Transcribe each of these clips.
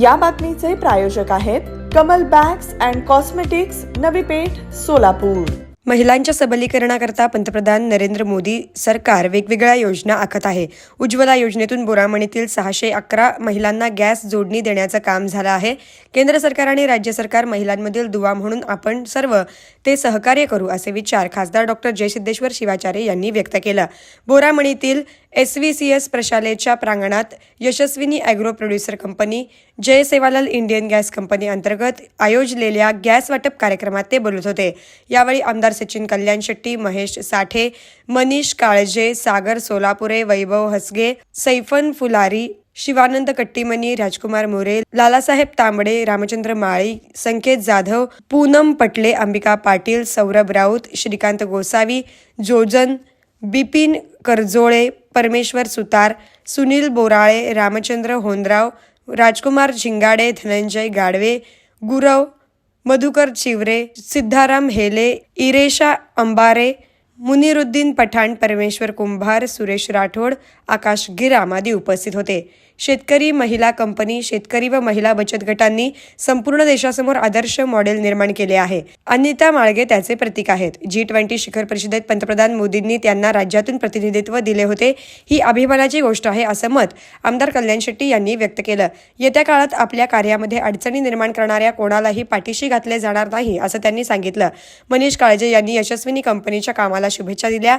या बातमीचे प्रायोजक आहेत Kamal bags and cosmetics Navi Peth Solapur. महिलांच्या सबलीकरणाकरता पंतप्रधान नरेंद्र मोदी सरकार वेगवेगळ्या योजना आखत आहे. उज्ज्वला योजनेतून बोरामणीतील सहाशे अकरा महिलांना गॅस जोडणी देण्याचं काम झालं आहे. केंद्र सरकार आणि राज्य सरकार महिलांमधील दुवा म्हणून आपण सर्व ते सहकार्य करू असे विचार खासदार डॉक्टर जयसिद्धेश्वर शिवाचार्य यांनी व्यक्त केलं. बोरामणीतील एस व्ही सी एस प्रशालेच्या प्रांगणात Yashaswini agro producer company Jai Sevalal Indian gas company अंतर्गत आयोजलेल्या गॅस वाटप कार्यक्रमात ते बोलत होते. यावेळी आमदार सचिन कल्याण शेट्टी महेश साठे मनीष काळजे सागर सोलापुरे वैभव हसगे सैफन फुलारी शिवानंद कट्टीमनी राजकुमार मोरे लालासाहेब तांबडे रामचंद्र माळी संकेत जाधव पूनम पटले अंबिका पाटील सौरभ राऊत श्रीकांत गोसावी जोजन बिपिन करजोळे परमेश्वर सुतार सुनील बोराळे रामचंद्र होनराव राजकुमार झिंगाडे धनंजय गाडवे गुरव मधुकर चिवरे सिद्धाराम हेले इरेशा अंबारे मुनिरुद्दीन पठाण परमेश्वर कुंभार सुरेश राठोड आकाश गिराम आदी उपस्थित होते. शेतकरी महिला कंपनी शेतकरी व महिला बचत गटांनी संपूर्ण देशासमोर आदर्श मॉडेल निर्माण केले आहे. अनिता माळगे त्याचे प्रतीक आहेत. जी ट्वेंटी शिखर परिषदेत पंतप्रधान मोदींनी त्यांना राज्यातून प्रतिनिधित्व दिले होते. ही अभिमानाची गोष्ट आहे असं मत आमदार कल्याण शेट्टी यांनी व्यक्त केलं. येत्या काळात आपल्या कार्यामध्ये अडचणी निर्माण करणाऱ्या कोणालाही पाठीशी घातले जाणार नाही असं त्यांनी सांगितलं. मनीष काळजे यांनी यशस्विनी कंपनीच्या कामाला शुभेच्छा दिल्या.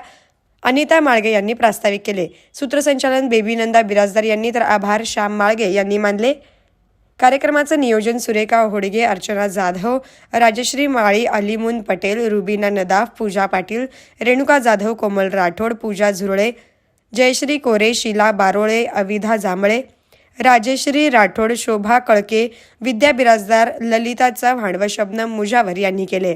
अनिता माळगे यांनी प्रास्ताविक केले. सूत्रसंचालन बेबी नंदा बिराजदार यांनी तर आभार. श्याम माळगे यांनी मानले. कार्यक्रमाचं नियोजन सुरेखा होडगे अर्चना जाधव राजश्री माळी अलिमुन पटेल रुबीना नदाफ पूजा पाटील रेणुका जाधव कोमल राठोड पूजा झुरळे जयश्री कोरे शिला बारोळे अविधा जांभळे राजेश्री राठोड शोभा कळके विद्या बिराजदार ललिता चव्हाण व शबनम मुजावर यांनी केले.